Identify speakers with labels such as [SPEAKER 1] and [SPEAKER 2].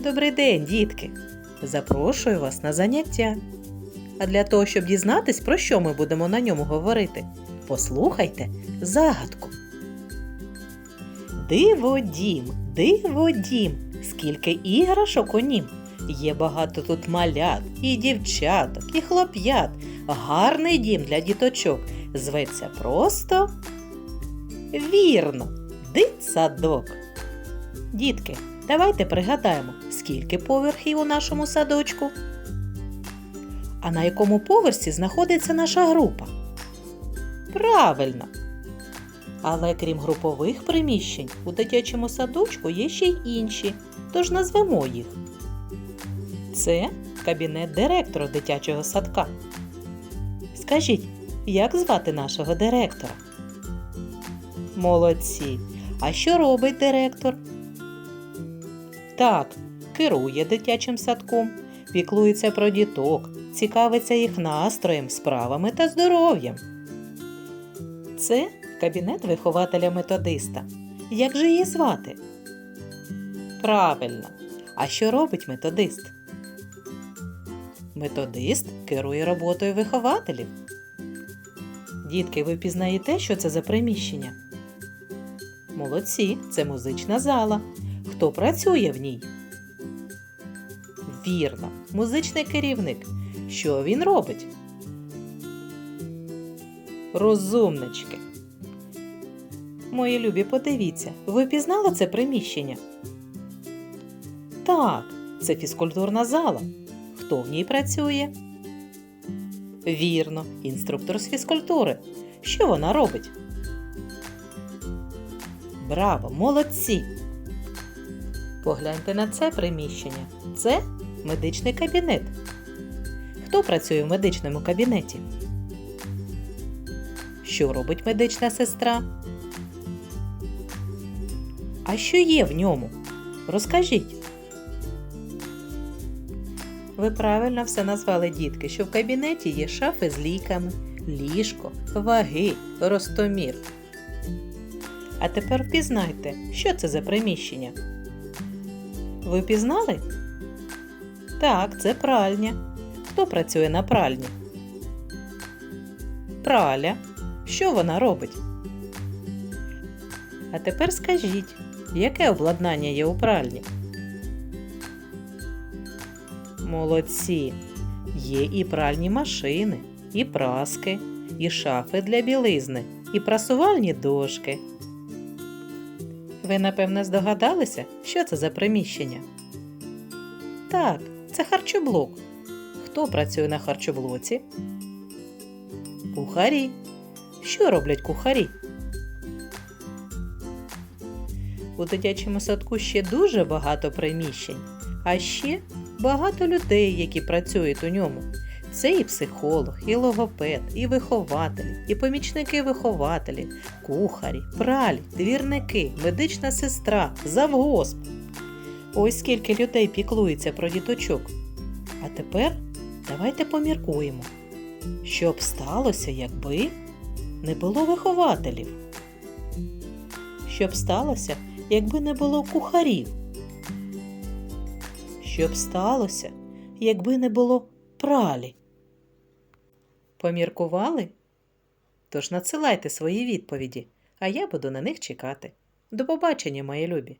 [SPEAKER 1] Добрий день, дітки! Запрошую вас на заняття. А для того, щоб дізнатись, про що ми будемо на ньому говорити, послухайте загадку. Диво дім, диво дім, скільки іграшок у нім. Є багато тут малят, і дівчаток, і хлоп'ят. Гарний дім для діточок. Зветься просто вірно, дитсадок. Дітки, давайте пригадаємо, скільки поверхів у нашому садочку. А на якому поверсі знаходиться наша група? Правильно. Але крім групових приміщень, у дитячому садочку є ще й інші, тож назвемо їх. Це кабінет директора дитячого садка. Скажіть, як звати нашого директора? Молодці. А що робить директор? Так, керує дитячим садком, піклується про діток, цікавиться їх настроєм, справами та здоров'ям. Це кабінет вихователя методиста. Як же її звати? Правильно. А що робить методист? Методист керує роботою вихователів. Дітки, ви пізнаєте, що це за приміщення? Молодці, це музична зала. Хто працює в ній? Вірно, музичний керівник. Що він робить? Розумнички. Мої любі, подивіться, ви пізнали це приміщення? Так, це фізкультурна зала. Хто в ній працює? Вірно, інструктор з фізкультури. Що вона робить? Браво, молодці! Погляньте на це приміщення. Це медичний кабінет. Хто працює в медичному кабінеті? Що робить медична сестра? А що є в ньому? Розкажіть. Ви правильно все назвали дітки, що в кабінеті є шафи з ліками, ліжко, ваги, ростомір. А тепер впізнайте, що це за приміщення. Ви пізнали? Так, це пральня. Хто працює на пральні? Праля. Що вона робить? А тепер скажіть, яке обладнання є у пральні? Молодці. Є і пральні машини, і праски, і шафи для білизни, і прасувальні дошки. Ви, напевне, здогадалися, що це за приміщення? Так, це харчоблок. Хто працює на харчоблоці? Кухарі. Що роблять кухарі? У дитячому садку ще дуже багато приміщень, а ще багато людей, які працюють у ньому. Це і психолог, і логопед, і вихователі, і помічники вихователів, кухарі, пралі, двірники, медична сестра, завгосп. Ось скільки людей піклується про діточок. А тепер давайте поміркуємо, що б сталося, якби не було вихователів. Що б сталося, якби не було кухарів? Що б сталося, якби не було пралі? Поміркували? Тож надсилайте свої відповіді, а я буду на них чекати. До побачення, мої любі!